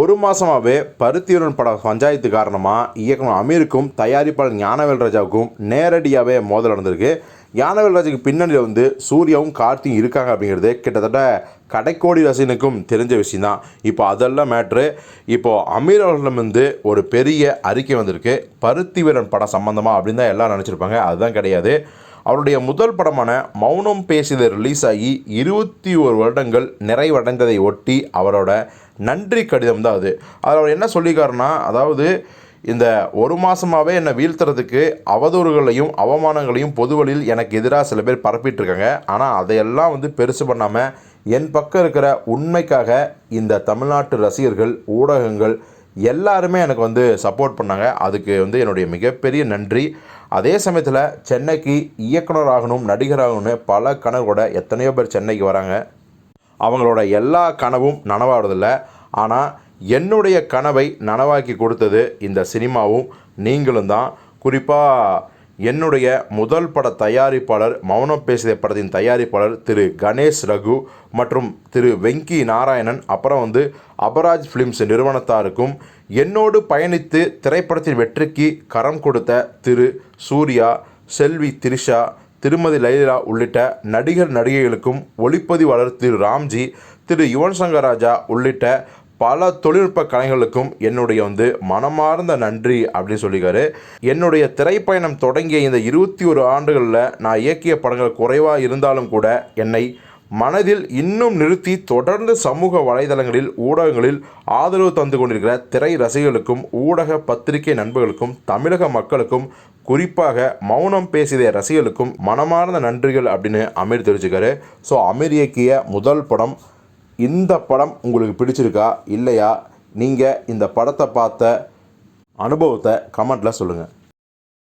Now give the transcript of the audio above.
ஒரு மாதமாகவே பருத்தியுடன் பட பஞ்சாயத்து காரணமாக இயக்குனர் அமீருக்கும் தயாரிப்பாளர் ஞானவேல் ராஜாவுக்கும் நேரடியாகவே மோதல் நடந்திருக்கு. ஞானவேல் ராஜாவுக்கு பின்னணியில் வந்து சூர்யாவும் கார்த்தியும் இருக்காங்க அப்படிங்கிறது கிட்டத்தட்ட கடைக்கோடி ரசிகனுக்கும் தெரிஞ்ச விஷயந்தான் இப்போ அதெல்லாம் மேட்ரு இப்போது அமீர் வந்து ஒரு பெரிய அறிக்கை வந்திருக்கு. பருத்தி வீரன் படம் சம்மந்தமாக அப்படின்னு தான் எல்லாம் நினச்சிருப்பாங்க. அதுதான் கிடையாது. அவருடைய முதல் படமான மௌனம் பேசியது ரிலீஸ் ஆகி இருபத்தி ஒரு வருடங்கள் நிறைவடைந்ததை ஒட்டி அவரோட நன்றி கடிதம் தான் அது. அதில் அவர் என்ன சொல்லியிருக்காருன்னா அதாவது இந்த ஒரு மாதமாகவே என்னை வீழ்த்துறதுக்கு அவதூறுகளையும் அவமானங்களையும் பொதுவழியில் எனக்கு எதிராக சில பேர் பரப்பிட்டுருக்காங்க. ஆனால் அதையெல்லாம் வந்து பெருசு பண்ணாமல் என் பக்கம் இருக்கிற உண்மைக்காக இந்த தமிழ்நாட்டு ரசிகர்கள் ஊடகங்கள் எல்லாருமே எனக்கு வந்து சப்போர்ட் பண்ணாங்க. அதுக்கு வந்து என்னுடைய மிகப்பெரிய நன்றி. அதே சமயத்தில் சென்னைக்கு இயக்குனராகணும் நடிகராகணும்னு பல கனவோட எத்தனையோ பேர் சென்னைக்கு வராங்க. அவங்களோட எல்லா கனவும் நனவாகிறதில்ல ஆனால் என்னுடைய கனவை நனவாக்கி கொடுத்தது இந்த சினிமாவும். நீங்களும் தான் குறிப்பாக என்னுடைய முதல் பட தயாரிப்பாளர் மௌனம் பேசிய படத்தின் தயாரிப்பாளர் திரு கணேஷ் ரகு மற்றும் திரு வெங்கி நாராயணன் அப்புறம் வந்து அபராஜ் ஃபிலிம்ஸ் நிறுவனத்தாருக்கும் என்னோடு பயணித்து திரைப்படத்தின் வெற்றிக்கு கரம் கொடுத்த திரு சூர்யா செல்வி திரிஷா திருமதி லைலா உள்ளிட்ட நடிகர் நடிகைகளுக்கும் ஒளிப்பதிவாளர் திரு ராம்ஜி திரு யுவன் சங்கர் ராஜா உள்ளிட்ட பல தொழில்நுட்ப கலைஞர்களுக்கும் என்னுடைய வந்து மனமார்ந்த நன்றி அப்படின்னு சொல்லியிருக்காரு என்னுடைய திரைப்பயணம் தொடங்கிய இந்த இருபத்தி ஒரு ஆண்டுகளில் நான் இயக்கிய படங்கள் குறைவாக இருந்தாலும் கூட என்னை மனதில் இன்னும் நிறுத்தி தொடர்ந்து சமூக வலைதளங்களில் ஊடகங்களில் ஆதரவு தந்து கொண்டிருக்கிற திரை ரசிகர்களுக்கும் ஊடக பத்திரிகை நண்பர்களுக்கும் தமிழக மக்களுக்கும் குறிப்பாக மௌனம் பேசிய ரசிகர்களுக்கும் மனமார்ந்த நன்றிகள் அப்படின்னு அமீர் தெரிவிச்சுக்காரு ஸோ அமீர் இயக்கிய முதல் படம் இந்த படம் உங்களுக்கு பிடிச்சிருக்கா இல்லையா? நீங்கள் இந்த படத்தை பார்த்த அனுபவத்தை கமெண்ட்டில் சொல்லுங்கள்